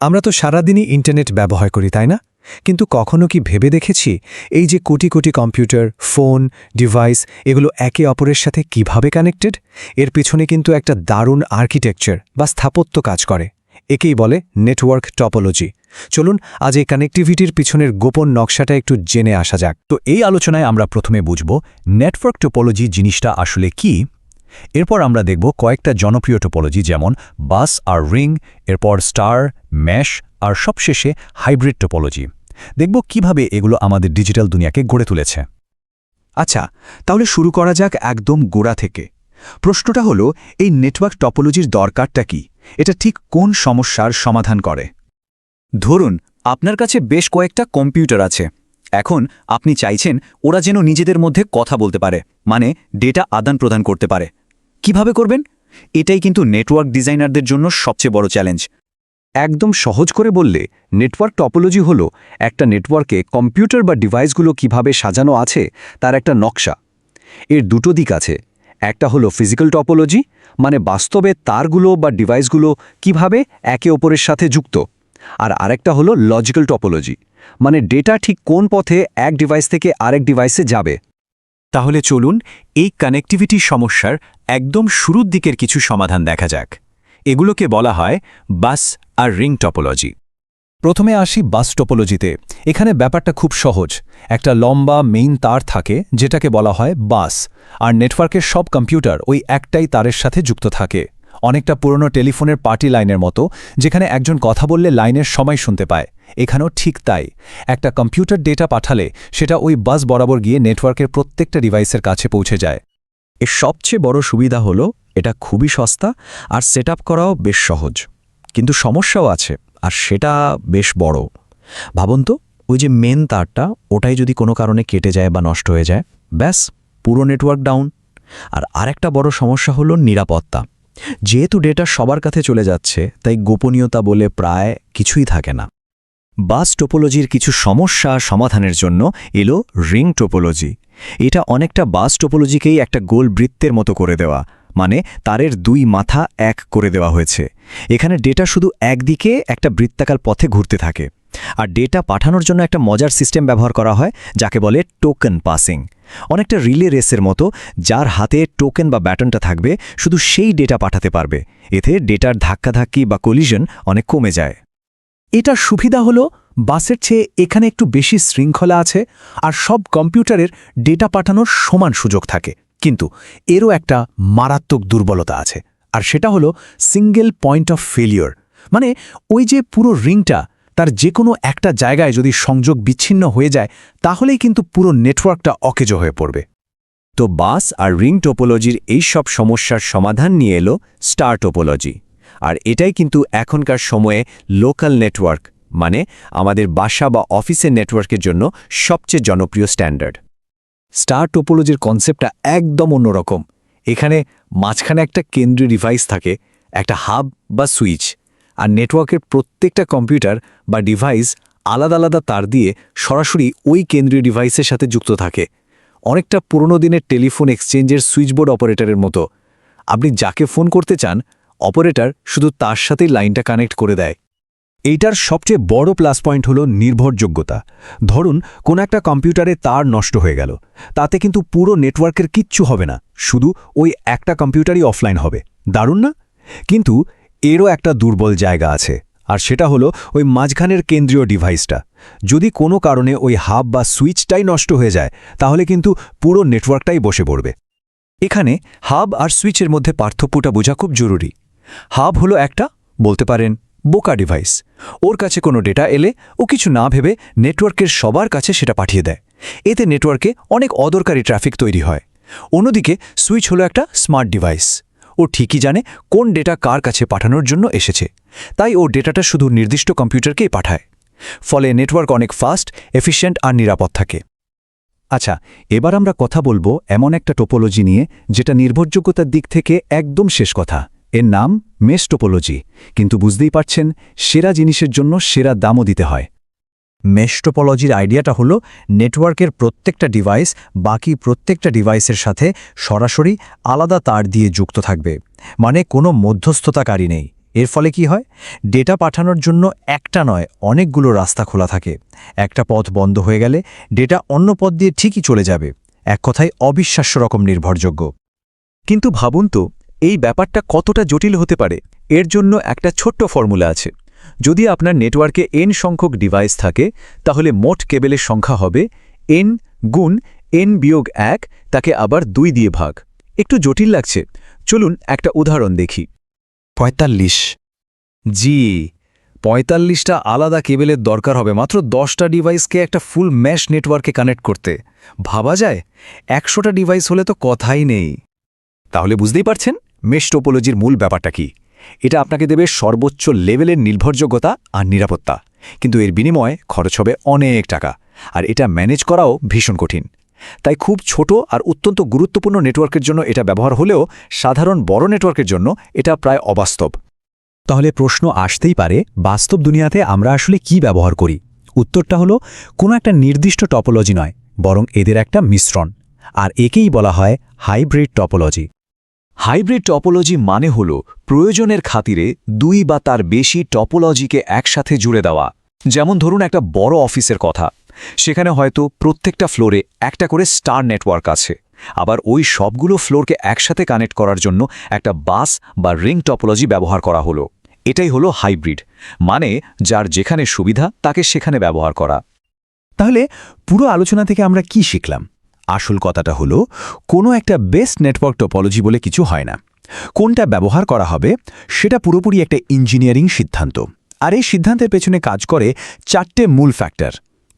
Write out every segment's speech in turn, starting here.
আমরা তো সারাদিনই ইন্টারনেট ব্যবহার করি, তাই না? কিন্তু কখনো কি ভেবে দেখেছি এই যে crore crore computer, phone, device, এগুলো একে অপরের সাথে কীভাবে কানেক্টেড? এর পিছনে কিন্তু একটা দারুণ আর্কিটেকচার বা স্থাপত্য কাজ করে। একেই বলে নেটওয়ার্ক টপোলজি। চলুন, আজ এই কানেক্টিভিটির পিছনের গোপন নকশাটা একটু জেনে আসা যাক। তো এই আলোচনায় আমরা প্রথমে বুঝব, নেটওয়ার্ক টোপোলজি জিনিসটা আসলে কি? এরপর আমরা দেখব কয়েকটা জনপ্রিয় টোপোলজি যেমন বাস আর রিং এরপর স্টার ম্যাশ আর সবশেষে হাইব্রিড টোপোলজি দেখব কীভাবে এগুলো আমাদের ডিজিটাল দুনিয়াকে গড়ে তুলেছে। আচ্ছা তাহলে শুরু করা যাক একদম গোড়া থেকে। প্রশ্নটা হলো, এই নেটওয়ার্ক টপোলজির দরকারটা কি? এটা ঠিক কোন সমস্যার সমাধান করে? ধরুন, আপনার কাছে বেশ কয়েকটা কম্পিউটার আছে। এখন আপনি চাইছেন ওরা যেন নিজেদের মধ্যে কথা বলতে পারে মানে ডেটা আদান প্রদান করতে পারে। কীভাবে করবেন? এটাই কিন্তু নেটওয়ার্ক ডিজাইনারদের জন্য সবচেয়ে বড় চ্যালেঞ্জ। একদম সহজ করে বললে, নেটওয়ার্ক টপোলজি হলো একটা নেটওয়ার্কে কম্পিউটার বা ডিভাইসগুলো কীভাবে সাজানো আছে, তার একটা নকশা। এর দুটো দিক আছে। একটা হলো ফিজিক্যাল টপোলজি মানে বাস্তবে তারগুলো বা ডিভাইসগুলো কীভাবে একে অপরের সাথে যুক্ত। আর আরেকটা হলো লজিক্যাল টপোলজি। মানে ডেটা ঠিক কোন পথে এক ডিভাইস থেকে আরেক ডিভাইসে যাবে। তাহলে চলুন এই কানেক্টিভিটি সমস্যার একদম শুরুর দিকের কিছু সমাধান দেখা যাক। এগুলোকে বলা হয় বাস আর রিং টপোলজি প্রথমে আসি বাস টোপোলজিতে এখানে ব্যাপারটা খুব সহজ। একটা লম্বা মেইন তার থাকে, যেটাকে বলা হয় বাস আর নেটওয়ার্কের সব কম্পিউটার ওই একটাই তারের সাথে যুক্ত থাকে। অনেকটা পুরনো টেলিফোনের পার্টি লাইনের মতো, যেখানে একজন কথা বললে লাইনের সময় শুনতে পায়। এখানেও ঠিক তাই। একটা কম্পিউটার ডেটা পাঠালে সেটা ওই বাস বরাবর গিয়ে নেটওয়ার্কের প্রত্যেকটা ডিভাইসের কাছে পৌঁছে যায়। এর সবচেয়ে বড় সুবিধা হলো, এটা খুবই সস্তা আর সেট করাও বেশ সহজ। কিন্তু সমস্যাও আছে, আর সেটা বেশ বড়। ভাবুন তো, ওই যে মেন তারটা, ওটাই যদি কোনো কারণে কেটে যায় বা নষ্ট হয়ে যায়, ব্যাস, পুরো নেটওয়ার্ক ডাউন আর আরেকটা বড় সমস্যা হলো নিরাপত্তা। যেহেতু ডেটা সবার কাছে চলে যাচ্ছে, তাই গোপনীয়তা বলে প্রায় কিছুই থাকে না। বাস টোপোলজির কিছু সমস্যা সমাধানের জন্য এলো রিং টোপোলজি। এটা অনেকটা বাস টোপোলজিকেই একটা গোল বৃত্তের মতো করে দেওয়া মানে তারের দুই মাথা এক করে দেওয়া হয়েছে। এখানে ডেটা শুধু একদিকে একটা বৃত্তাকার পথে ঘুরতে থাকে। আর ডেটা পাঠানোর জন্য একটা মজার সিস্টেম ব্যবহার করা হয়, যাকে বলে টোকেন পাসিং। অনেকটা রিলে রেসের মতো, যার হাতে টোকেন বা ব্যাটনটা থাকবে, শুধু সেই ডেটা পাঠাতে পারবে। এতে ডেটার ধাক্কাধাক্কি বা কলিশন অনেক কমে যায়। এটার সুবিধা হলো বাসের চেয়ে এখানে একটু বেশি শৃঙ্খলা আছে আর সব কম্পিউটারের ডেটা পাঠানোর সমান সুযোগ থাকে। কিন্তু এরও একটা মারাত্মক দুর্বলতা আছে আর সেটা হলো সিঙ্গেল পয়েন্ট অফ ফেলিওর মানে ওই যে পুরো রিংটা, তার যে কোনো একটা জায়গায় যদি সংযোগ বিচ্ছিন্ন হয়ে যায়, তাহলেই কিন্তু পুরো নেটওয়ার্কটা অকেজো হয়ে পড়বে। তো বাস আর রিং টোপোলজির এই সব সমস্যার সমাধান নিয়ে এলো স্টার টোপোলজি আর এটাই কিন্তু এখনকার সময়ে লোকাল নেটওয়ার্ক মানে আমাদের বাসা বা অফিসের নেটওয়ার্কের জন্য সবচেয়ে জনপ্রিয় স্ট্যান্ডার্ড স্টার টোপোলজির কনসেপ্টটা একদম অন্যরকম। এখানে মাঝখানে একটা কেন্দ্রীয় ডিভাইস থাকে, একটা হাব বা সুইচ আর নেটওয়ার্কের প্রত্যেকটা কম্পিউটার বা ডিভাইস আলাদা আলাদা তার দিয়ে সরাসরি ওই কেন্দ্রীয় ডিভাইসের সাথে যুক্ত থাকে। অনেকটা পুরনো দিনের টেলিফোন এক্সচেঞ্জের সুইচবোর্ড অপারেটরের মতো। আপনি যাকে ফোন করতে চান অপারেটর শুধু তার সাথেই লাইনটা কানেক্ট করে দেয়। এইটার সবচেয়ে বড় প্লাস পয়েন্ট হল নির্ভরযোগ্যতা। ধরুন, কোনো একটা কম্পিউটারে তার নষ্ট হয়ে গেল। তাতে কিন্তু পুরো নেটওয়ার্কের কিচ্ছু হবে না। শুধু ওই একটা কম্পিউটারই অফলাইন হবে। দারুণ না? কিন্তু এরও একটা দুর্বল জায়গা আছে, আর সেটা হলো ওই মাঝখানের কেন্দ্রীয় ডিভাইসটা। যদি কোনো কারণে ওই হাব বা সুইচটাই নষ্ট হয়ে যায়, তাহলে কিন্তু পুরো নেটওয়ার্কটাই বসে পড়বে। এখানে হাব আর সুইচের মধ্যে পার্থক্যটা বোঝা খুব জরুরি। হাব হলো একটা, বলতে পারেন, বোকা ডিভাইস ওর কাছে কোনো ডেটা এলে ও কিছু না ভেবে নেটওয়ার্কের সবার কাছে সেটা পাঠিয়ে দেয়। এতে নেটওয়ার্কে অনেক অদরকারি ট্রাফিক তৈরি হয়। অন্যদিকে সুইচ হলো একটা স্মার্ট ডিভাইস ও ঠিকই জানে কোন ডেটা কার কাছে পাঠানোর জন্য এসেছে। তাই ও ডেটাটা শুধু নির্দিষ্ট কম্পিউটারকেই পাঠায়। ফলে নেটওয়ার্ক অনেক ফাস্ট এফিশিয়েন্ট আর নিরাপদ থাকে। আচ্ছা এবার আমরা কথা বলব এমন একটা টোপোলজি নিয়ে যেটা নির্ভরযোগ্যতার দিক থেকে একদম শেষ কথা। এর নাম মেস টোপোলজি। কিন্তু বুঝতেই পারছেন, সেরা জিনিসের জন্য সেরা দামও দিতে হয়। মেস্টোপোলজির আইডিয়াটা হলো, নেটওয়ার্কের প্রত্যেকটা ডিভাইস বাকি প্রত্যেকটা ডিভাইসের সাথে সরাসরি আলাদা তার দিয়ে যুক্ত থাকবে। মানে কোনো মধ্যস্থতাকারী নেই। এর ফলে কি হয়? ডেটা পাঠানোর জন্য একটা নয়, অনেকগুলো রাস্তা খোলা থাকে। একটা পথ বন্ধ হয়ে গেলে ডেটা অন্য পথ দিয়ে ঠিকই চলে যাবে। এক কথায় অবিশ্বাস্য রকম নির্ভরযোগ্য। কিন্তু ভাবুন তো এই ব্যাপারটা কতটা জটিল হতে পারে, এর জন্য একটা ছোট্ট ফর্মুলা আছে। যদি আপনার নেটওয়ার্কে এন সংখ্যক ডিভাইস থাকে, তাহলে মোট কেবেলের সংখ্যা হবে এন গুণ এন বিয়োগ এক, তাকে আবার দুই দিয়ে ভাগ। একটু জটিল লাগছে। চলুন একটা উদাহরণ দেখি। পঁয়তাল্লিশ। জি, পঁয়তাল্লিশটা আলাদা কেবেলের দরকার হবে, মাত্র দশটা ডিভাইসকে একটা ফুল ম্যাশ নেটওয়ার্কে কানেক্ট করতে। ভাবা যায়, একশোটা ডিভাইস হলে তো কথাই নেই। তাহলে বুঝতেই পারছেন? মেশ টোপোলজির মূল ব্যাপারটা কি? এটা আপনাকে দেবে সর্বোচ্চ লেভেলের নির্ভরযোগ্যতা আর নিরাপত্তা। কিন্তু এর বিনিময়ে খরচ হবে অনেক টাকা, আর এটা ম্যানেজ করাও ভীষণ কঠিন। তাই খুব ছোট আর অত্যন্ত গুরুত্বপূর্ণ নেটওয়ার্কের জন্য এটা ব্যবহার হলেও সাধারণ বড় নেটওয়ার্কের জন্য এটা প্রায় অবাস্তব। তাহলে প্রশ্ন আসতেই পারে, বাস্তব দুনিয়াতে আমরা আসলে কি ব্যবহার করি? উত্তরটা হলো, কোনো একটা নির্দিষ্ট টপোলজি নয়, বরং এদের একটা মিশ্রণ, আর একেই বলা হয় হাইব্রিড টপোলজি। হাইব্রিড টপোলজি মানে হল প্রয়োজনের খাতিরে দুই বা তার বেশি টপোলজিকে একসাথে জুড়ে দেওয়া। যেমন ধরুন একটা বড় অফিসের কথা। সেখানে হয়তো প্রত্যেকটা ফ্লোরে একটা করে স্টার নেটওয়ার্ক আছে। আবার ওই সবগুলো ফ্লোরকে একসাথে কানেক্ট করার জন্য একটা বাস বা রিং টপোলজি ব্যবহার করা হলো। এটাই হলো হাইব্রিড। মানে যার যেখানে সুবিধা, তাকে সেখানে ব্যবহার করা। তাহলে পুরো আলোচনা থেকে আমরা কি শিখলাম? আসল কথাটা হলো, কোনো একটা বেস্ট নেটওয়ার্ক টোপোলজি বলে কিছু হয় না। কোনটা ব্যবহার করা হবে, সেটা পুরোপুরি একটা ইঞ্জিনিয়ারিং সিদ্ধান্ত। আর এই সিদ্ধান্তের পেছনে কাজ করে চারটে মূল ফ্যাক্টর।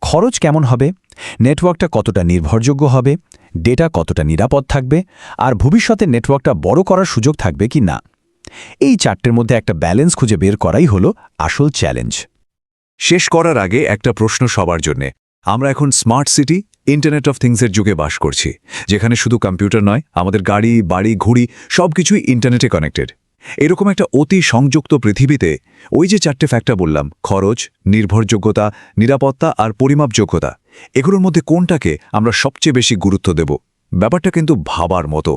খরচ কেমন হবে, নেটওয়ার্কটা কতটা নির্ভরযোগ্য হবে, ডেটা কতটা নিরাপদ থাকবে, আর ভবিষ্যতে নেটওয়ার্কটা বড় করার সুযোগ থাকবে কি না? এই চারটের মধ্যে একটা ব্যালেন্স খুঁজে বের করাই হলো আসল চ্যালেঞ্জ। শেষ করার আগে একটা প্রশ্ন সবার জন্যে। আমরা এখন স্মার্ট সিটি ইন্টারনেট অফ থিংসের যুগে বাস করছি, যেখানে শুধু কম্পিউটার নয়, আমাদের গাড়ি, বাড়ি, ঘুড়ি, সবকিছুই ইন্টারনেটে কানেক্টেড এরকম একটা অতি সংযুক্ত পৃথিবীতে ওই যে চারটে ফ্যাক্টর বললাম, খরচ, নির্ভরযোগ্যতা, নিরাপত্তা আর পরিমাপযোগ্যতা, এগুলোর মধ্যে কোনটাকে আমরা সবচেয়ে বেশি গুরুত্ব দেব? ব্যাপারটা কিন্তু ভাবার মতো।